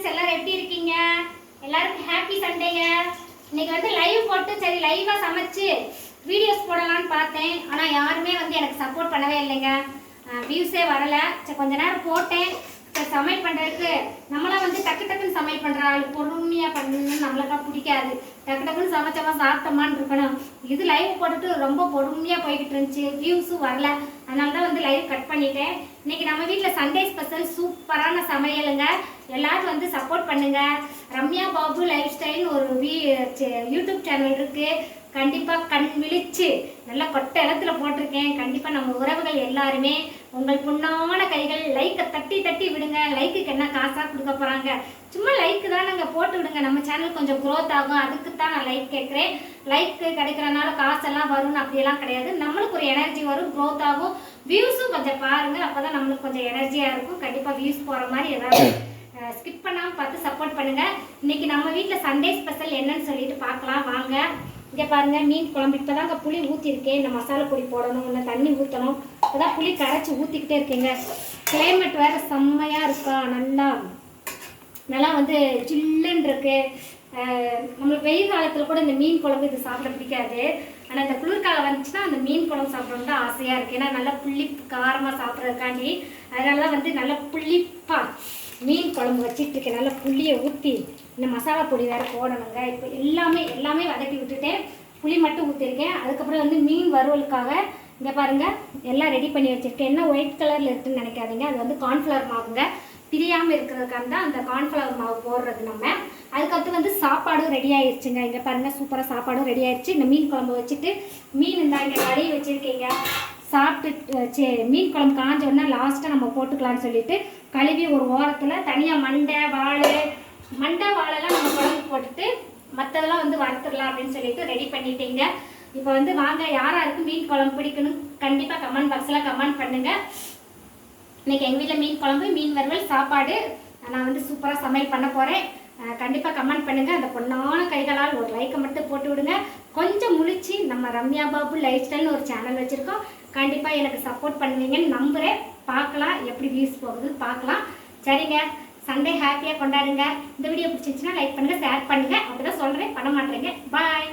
Friends எல்லாரும் எப்படி இருக்கீங்க? எல்லாருக்கும் ஹாப்பி சண்டேங்க இன்னைக்கு வந்து லைவ் போட்டு சரி லைவா சமைச்சு வீடியோஸ் போடலாம்னு பார்த்தேன். ஆனால் யாருமே வந்து எனக்கு சப்போர்ட் பண்ணவே இல்லைங்க. வியூஸே வரலை. சரி கொஞ்ச நேரம் போட்டேன். சரி சமையல் பண்ணுறதுக்கு நம்மளாம் வந்து டக்கு டக்குன்னு சமையல் பண்ணுறாள் ஆள் பொறுமையா பண்ணணும்னு நம்மளுக்கெல்லாம் பிடிக்காது. டக்கு டக்குன்னு சமைச்சோமா சாப்பிட்டோமான்னு இருக்கணும். இது லைவ் போட்டுட்டு ரொம்ப பொறுமையாக போய்கிட்டு இருந்துச்சு. வியூஸும் வரல. அதனால தான் வந்து லைவ் கட் பண்ணிட்டேன். இன்னைக்கு நம்ம வீட்டில் சண்டே ஸ்பெஷல் சூப்பரான சமையலுங்க. எல்லாரும் வந்து சப்போர்ட் பண்ணுங்க. ரம்யா பாபு லைஃப் ஸ்டைல்னு ஒரு வீ சே- யூடியூப் சேனல் இருக்கு. கண்டிப்பாக கண் விழிச்சு நல்லா கொட்ட இடத்துல போட்டிருக்கேன். கண்டிப்பாக நம்ம உறவுகள் எல்லாருமே உங்கள் புண்ணான கைகள் லைக்கை தட்டி தட்டி விடுங்க. லைக்குக்கு என்ன காசாக கொடுக்க போகிறாங்க சும்மா லைக்கு தான் நாங்கள் போட்டு விடுங்க நம்ம சேனல் கொஞ்சம் க்ரோத் ஆகும். அதுக்கு தான் நான் லைக் கேட்குறேன். லைக்கு கிடைக்கிறனால காசெல்லாம் வரும்னு அப்படியெல்லாம் கிடையாது. நம்மளுக்கு ஒரு எனர்ஜி வரும் க்ரோத் ஆகும். வியூஸும் கொஞ்சம் பாருங்கள் அப்போ தான் நம்மளுக்கு கொஞ்சம் எனர்ஜியாக இருக்கும். கண்டிப்பாக வியூஸ் போகிற மாதிரி ஏதாவது ஸ்கிப் பண்ணாமல் பார்த்து சப்போர்ட் பண்ணுங்கள் இன்றைக்கி நம்ம வீட்டில் சண்டே ஸ்பெஷல் என்னன்னு சொல்லிட்டு பார்க்கலாம். வாங்க. இங்கே பாருங்கள் மீன் குழம்பு. இப்பதாங்க புளி ஊற்றிருக்கேன் இந்த மசாலா பொடி போடணும். இல்லை தண்ணி ஊற்றணும் இப்போ தான் புளி கரைச்சி ஊற்றிக்கிட்டே இருக்கேங்க. கிளைமேட் வேற செம்மையாக இருக்கா? நல்லா. நல்லா வந்து சில்லுன்னு இருக்கு. நம்மளுக்கு வெயில் காலத்தில் கூட இந்த மீன் குழம்பு இது சாப்பிட பிடிக்காது. ஆனால் இந்த குளிர்காலம் வந்துச்சுன்னா அந்த மீன் குழம்பு சாப்பிடணும் தான் ஆசையாக இருக்குது ஏன்னா நல்லா புளிப்பு காரமாக சாப்பிட்றதுக்காண்டி அதனால தான் வந்து நல்லா புளிப்பா மீன் குழம்பு வச்சுட்டு இருக்கேன். நல்லா புளியை ஊற்றி இந்த மசாலா பொடி வேறு போடணுங்க. இப்போ எல்லாமே எல்லாமே வதக்கி விட்டுட்டேன். புளி மட்டும் ஊற்றிருக்கேன் அதுக்கப்புறம் வந்து மீன் வறுவலுக்காக இங்கே பாருங்க எல்லாம் ரெடி பண்ணி வச்சிருக்கேன். என்ன ஒயிட் கலரில் இருக்குன்னு நினைக்காதீங்க. அது வந்து கார்ன்ஃப்ளவர் மாவுங்க. பிரியாமல் இருக்கிறதுக்காக தான் அந்த கார்ன்ஃப்ளவர் மாவு போடுறது நம்ம. அதுக்கடுத்து வந்து சாப்பாடும் ரெடி ஆயிடுச்சுங்க இங்கே பாருங்க சூப்பராக சாப்பாடும் ரெடி ஆயிடுச்சு இந்த மீன் குழம்பு வச்சுட்டு மீன் இருந்தால் இங்கே கழுவி வச்சுருக்கீங்க. சாப்பிட்டு சே மீன் குழம்பு காஞ்ச உடனே லாஸ்ட்டாக நம்ம போட்டுக்கலாம்னு சொல்லிட்டு கழுவி ஒரு ஓரத்தில் தனியாக மண்டை வாழை மண்டை வாழைலாம் நம்ம குழம்பு போட்டுட்டு மற்றதெல்லாம் வந்து வறுத்துடலாம் அப்படின்னு சொல்லிட்டு ரெடி பண்ணிட்டீங்க. இப்போ வந்து வாங்க யார் மீன் குழம்பு பிடிக்கணும் கண்டிப்பாக கமெண்ட் பாக்ஸில் கமெண்ட் பண்ணுங்கள் இன்னைக்கு எங்கள் வீட்டில் மீன் குழம்பு மீன் வறுவல் சாப்பாடு நான் வந்து சூப்பராக சமையல் பண்ண போகிறேன் கண்டிப்பாக கமெண்ட் பண்ணுங்கள் அந்த பொண்ணான கைகளால் ஒரு லைக்கை மட்டும் போட்டு விடுங்க. கொஞ்சம் முழிச்சு நம்ம ரம்யா பாபு லைஃப் ஸ்டைல்னு ஒரு சேனல் வச்சுருக்கோம். கண்டிப்பாக எனக்கு சப்போர்ட் பண்ணுவீங்கன்னு நம்புகிறேன் பார்க்கலாம் எப்படி வியூஸ் போகுதுன்னு பார்க்கலாம். சரிங்க சண்டே ஹாப்பியாக கொண்டாடுங்க. இந்த வீடியோ பிடிச்சிருந்துச்சுன்னா லைக் பண்ணுங்கள் ஷேர் பண்ணுங்கள் அப்படி தான் சொல்கிறேன் பண்ண மாட்டேங்க பாய்